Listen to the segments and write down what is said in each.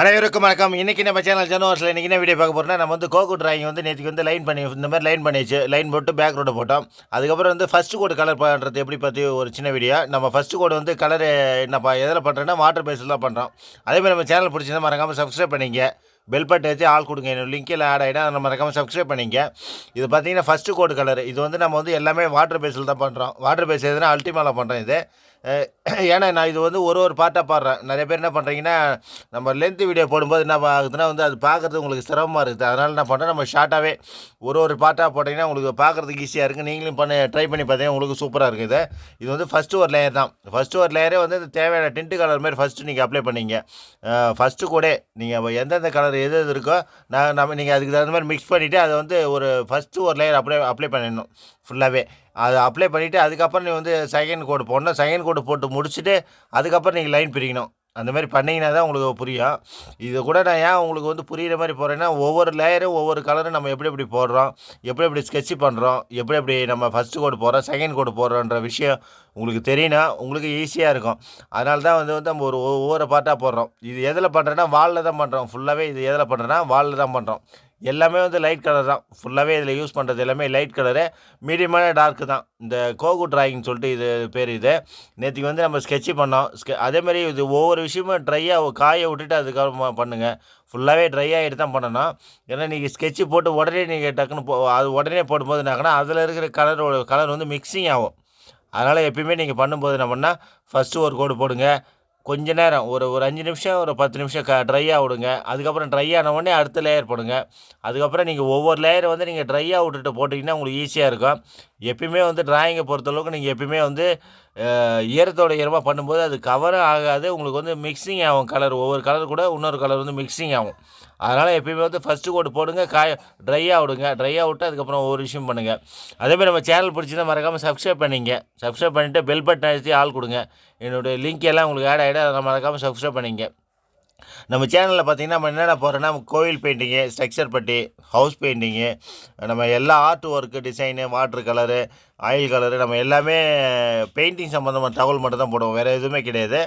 அனைவருக்கும் வணக்கம். இன்னைக்கு நம்ம சேனல் ஜனவரில் இன்றைக்கி என்ன வீடியோ பார்க்க போகிறோம்னா நம்ம வந்து கோகு டிராயிங் வந்து நேற்றுக்கு வந்து லைன் பண்ணி இந்த மாதிரி லைன் பண்ணிச்சு லைன் போட்டு பேக் ரோடு போட்டோம். அதுக்கப்புறம் வந்து ஃபஸ்ட்டு கோடு கலர் பண்ணுறது எப்படி பற்றி ஒரு சின்ன வீடியோ நம்ம ஃபஸ்ட்டு கோடு வந்து கலர் என்னப்பா எதில் பண்ணுறோன்னா வாட்டர் பேஸில் தான் பண்ணுறோம் அதே மாதிரி நம்ம சேனல் பிடிச்சிருந்தா மறக்காமல் சப்ஸ்கிரைப் பண்ணிங்க. பெல் பட்டன் வச்சு ஆள் கொடுங்க. என்னோட லிங்கில் ஆட் ஆகிடும் அதை மறக்காமல் சப்ஸ்கிரைப் பண்ணிங்க. இது பார்த்தீங்கன்னா ஃபஸ்ட்டு கோடு கலர் இது வந்து நம்ம வந்து எல்லாமே வாட்டர் பேஸில் தான் பண்ணுறோம் வாட்டர் பேஸ் எதுனா அல்டிமாவில் பண்ணுறோம் இது. ஏன்னா நான் இது வந்து ஒரு ஒரு பாட்டாக பாடுறேன். நிறைய பேர் என்ன பண்ணுறீங்கன்னா நம்ம லென்த்து வீடியோ போடும்போது என்ன ஆகுதுன்னா வந்து அது பார்க்குறது உங்களுக்கு சிரமமாக இருக்குது. அதனால் என்ன பண்ணுறேன் நம்ம ஷார்ட்டாகவே ஒரு ஒரு பாட்டாக போட்டிங்கன்னா உங்களுக்கு பார்க்குறதுக்கு ஈஸியாக இருக்குது நீங்களும் பண்ண ட்ரை பண்ணி பார்த்தீங்கன்னா உங்களுக்கு சூப்பராக இருக்குது இது. இது வந்து ஃபஸ்ட்டு ஒரு லேயர் தான். ஃபஸ்ட்டு ஒரு லேயரே வந்து இது தேவையான டின்ட்டு கலர் மாதிரி ஃபஸ்ட்டு நீங்கள் அப்ளை பண்ணிங்க. ஃபஸ்ட்டு கூட நீங்கள் எந்தெந்த கலர் எது எது இருக்கோ நான் நம்ம நீங்கள் அதுக்கு தகுந்த மாதிரி மிக்ஸ் பண்ணிவிட்டு அதை வந்து ஒரு ஃபஸ்ட்டு ஒரு லேயர் அப்ளை அப்ளை பண்ணிடணும் ஃபுல்லாகவே அதை அப்ளை பண்ணிவிட்டு அதுக்கப்புறம் நீ வந்து செகண்ட் கோடு போடணும். செகண்ட் கோடு போட்டு முடிச்சுட்டு அதுக்கப்புறம் நீங்கள் லைன் பிரிக்கணும். அந்த மாதிரி பண்ணிங்கன்னா தான் உங்களுக்கு புரியும். இது கூட நான் ஏன் உங்களுக்கு வந்து புரிகிற மாதிரி போகிறேன்னா ஒவ்வொரு லேயரும் ஒவ்வொரு கலரும் நம்ம எப்படி எப்படி போடுறோம் எப்படி எப்படி ஸ்கெட்ச் பண்ணுறோம் எப்படி எப்படி நம்ம ஃபஸ்ட்டு கோடு போடுறோம் செகண்ட் கோடு போடுறோன்ற விஷயம் உங்களுக்கு தெரியணும் உங்களுக்கு ஈஸியாக இருக்கும். அதனால தான் வந்து வந்து நம்ம ஒரு ஒவ்வொரு பாட்டாக போடுறோம். இது எதில் பண்ணுறேன்னா வாலில் தான் பண்ணுறோம் ஃபுல்லாகவே இது எதில் பண்ணுறேன்னா வாலில் தான் பண்ணுறோம் எல்லாமே வந்து லைட் கலர் தான். ஃபுல்லாகவே இதில் யூஸ் பண்ணுறது எல்லாமே லைட் கலரு மீடியமான டார்க்கு தான். இந்த கோகு ட்ராயிங்னு சொல்லிட்டு இது பேர் இது. நேற்றுக்கு வந்து நம்ம ஸ்கெட்சு பண்ணோம். ஸ்கெ அதேமாதிரி இது ஒவ்வொரு விஷயமும் ட்ரையாக காய விட்டுட்டு அதுக்கப்புறமா பண்ணுங்கள் ஃபுல்லாகவே ட்ரை ஆகிட்டு தான் பண்ணணும். ஏன்னா நீங்கள் ஸ்கெட்சு போட்டு உடனே நீங்கள் டக்குன்னு போ அது உடனே போடும்போது என்னாக்கன்னா அதில் இருக்கிற கலரோட கலர் வந்து மிக்சிங் ஆகும். அதனால் எப்பயுமே நீங்கள் பண்ணும்போது என்ன பண்ணால் ஃபஸ்ட்டு ஒரு கோடு போடுங்க. கொஞ்ச நேரம் ஒரு ஒரு அஞ்சு நிமிஷம் ஒரு பத்து நிமிஷம் க ட்ரையாக விடுங்க. அதுக்கப்புறம் ட்ரை ஆன உடனே அடுத்த லேயர் போடுங்க. அதுக்கப்புறம் நீங்கள் ஒவ்வொரு லேயரை வந்து நீங்கள் ட்ரையாக விட்டுட்டு போட்டிங்கன்னா உங்களுக்கு ஈஸியாக இருக்கும். எப்பயுமே வந்து டிராயிங்கை பொறுத்தளவுக்கு நீங்கள் எப்பயுமே வந்து ஈரத்தோட ஈரமாக பண்ணும்போது அது கவரும் ஆகாது. உங்களுக்கு வந்து மிக்சிங் ஆகும் கலர் ஒவ்வொரு கலர் கூட இன்னொரு கலர் வந்து மிக்சிங் ஆகும். அதனால் எப்பயுமே வந்து ஃபஸ்ட்டு கோட் போடுங்க காய ட்ரையாக விடுங்க. ட்ரையாக விட்டு அதுக்கப்புறம் ஒவ்வொரு விஷயம் பண்ணுங்கள் அதேமாதிரி நம்ம சேனல் பிடிச்சிருந்தா மறக்காமல் சப்ஸ்கிரைப் பண்ணிங்க. சப்ஸ்கிரைப் பண்ணிவிட்டு பெல் பட்டன் அழுத்தி ஆள் கொடுங்க. என்னுடைய லிங்க் எல்லாம் உங்களுக்கு ஆட் ஆகிடும் அதை மறக்காமல் சப்ஸ்கிரைப் பண்ணிங்க. நம்ம சேனலில் பார்த்தீங்கன்னா நம்ம என்னென்ன போகிறோன்னா கோவில் பெயிண்டிங்கு ஸ்ட்ரக்சர் பட்டி ஹவுஸ் பெயிண்டிங்கு நம்ம எல்லா art work design water colour oil colour நம்ம எல்லாமே பெயிண்டிங் சம்மந்தமான தகவல் மட்டும் தான் போடுவோம். வேறு எதுவுமே கிடையாது.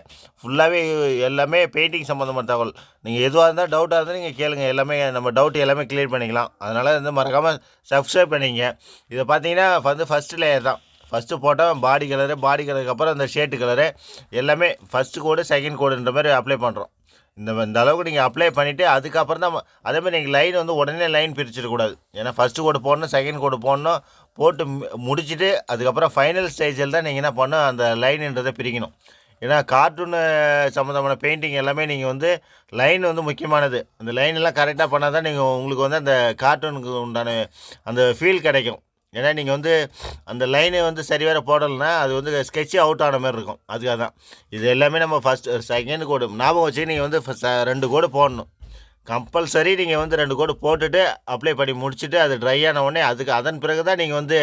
ஃபுல்லாகவே எல்லாமே பெயிண்டிங் சம்மந்தமான தகவல். நீங்கள் எதுவாக இருந்தால் டவுட்டாக இருந்தால் நீங்கள் கேளுங்கள் எல்லாமே நம்ம டவுட் எல்லாமே கிளியர் பண்ணிக்கலாம். அதனால் வந்து மறக்காமல் சப்ஸ்கிரைப் பண்ணிங்க இதை பார்த்தீங்கன்னா வந்து ஃபஸ்ட்டு லேயர் தான். ஃபஸ்ட்டு போட்டால் பாடி கலரு பாடி கலருக்கு அப்புறம் அந்த ஷேட்டு கலரு எல்லாமே ஃபஸ்ட்டு கோடு செகண்ட் கோடுன்ற மாதிரி அப்ளை பண்ணுறோம் இந்த இந்த அளவுக்கு நீங்கள் அப்ளை பண்ணிவிட்டு அதுக்கப்புறம் தான் அதே மாதிரி நீங்கள் லைன் வந்து உடனே லைன் பிரிச்சிடக்கூடாது. ஏன்னா ஃபஸ்ட்டு கோடு போடணும் செகண்ட் கோடு போடணும் போட்டு மு- அதுக்கப்புறம் ஃபைனல் ஸ்டேஜில் தான் நீங்கள் என்ன பண்ணணும் அந்த லைனுன்றதை பிரிக்கணும். ஏன்னா கார்ட்டூனு சம்மந்தமான பெயிண்டிங் எல்லாமே நீங்கள் வந்து லைன் வந்து முக்கியமானது. அந்த லைன் எல்லாம் கரெக்டாக பண்ணால் தான் நீங்கள் உங்களுக்கு வந்து அந்த கார்ட்டூனுக்கு உண்டான அந்த ஃபீல் கிடைக்கும். ஏன்னா நீங்கள் வந்து அந்த லைனை வந்து சரிவர போடலைன்னா அது வந்து ஸ்கெட்சு அவுட் ஆன மாதிரி இருக்கும். அதுக்காக தான். இது எல்லாமே நம்ம ஃபஸ்ட் செகண்ட் கோடு ஞாபகம் வச்சு நீங்கள் வந்து ரெண்டு கோடு போடணும். கம்பல்சரி நீங்கள் வந்து ரெண்டு கோடு போட்டுட்டு அப்ளை பண்ணி முடிச்சுட்டு அது ட்ரை ஆன உடனே அதுக்கு அதன் பிறகு தான் நீங்கள் வந்து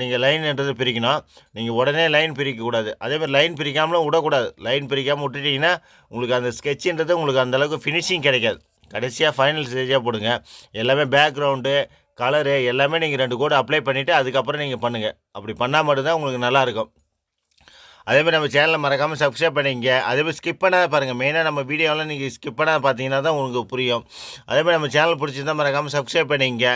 நீங்கள் லைன்ன்றது பிரிக்கணும். நீங்கள் உடனே லைன் பிரிக்கக்கூடாது அதே மாதிரி லைன் பிரிக்காமலும் விடக்கூடாது. லைன் பிரிக்காமல் விட்டுட்டிங்கன்னா உங்களுக்கு அந்த ஸ்கெட்சுன்றது உங்களுக்கு அந்தளவுக்கு ஃபினிஷிங் கிடைக்காது. கடைசியாக ஃபைனல் ஸ்டேஜாக போடுங்க. எல்லாமே பேக்ரவுண்டு கலரு எல்லாமே நீங்கள் ரெண்டு கோடு அப்ளை பண்ணிவிட்டு அதுக்கப்புறம் நீங்கள் பண்ணுங்கள் அப்படி பண்ணால் மட்டும்தான் உங்களுக்கு நல்லாயிருக்கும். அதே மாதிரி நம்ம சேனலை மறக்காமல் சப்ஸ்கிரைப் பண்ணிங்க அதே மாதிரி ஸ்கிப் பண்ணாத பாருங்கள் மெயினாக நம்ம வீடியோலாம் நீங்கள் ஸ்கிப் பண்ணாத பார்த்தீங்கன்னா தான் உங்களுக்கு புரியும். அதே மாதிரி நம்ம சேனல் பிடிச்சிருந்தா மறக்காமல் சப்ஸ்கிரைப் பண்ணிங்க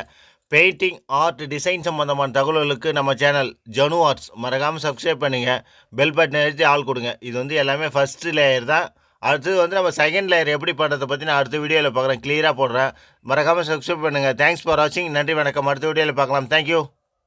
பெயிண்டிங் ஆர்ட் டிசைன் சம்மந்தமான தகவல்களுக்கு நம்ம சேனல் ஜனு ஆர்ட்ஸ் மறக்காமல் சப்ஸ்கிரைப் பண்ணுங்க. பெல் பட்டன் எடுத்து ஆள் கொடுங்க. இது வந்து எல்லாமே ஃபஸ்ட்டு லேயர் தான். அடுத்தது வந்து நம்ம செகண்ட் லேயர் எப்படி பண்ணுறதை பற்றி நான் அடுத்த வீடியோவில் பார்க்குறேன். க்ளியராக போடுறேன். மறக்காமல் சப்ஸ்கிரைப் பண்ணுங்கள் தேங்க்ஸ் ஃபார் வாட்சிங் நன்றி வணக்கம். அடுத்த வீடியோவில் பார்க்கலாம். தேங்க்யூ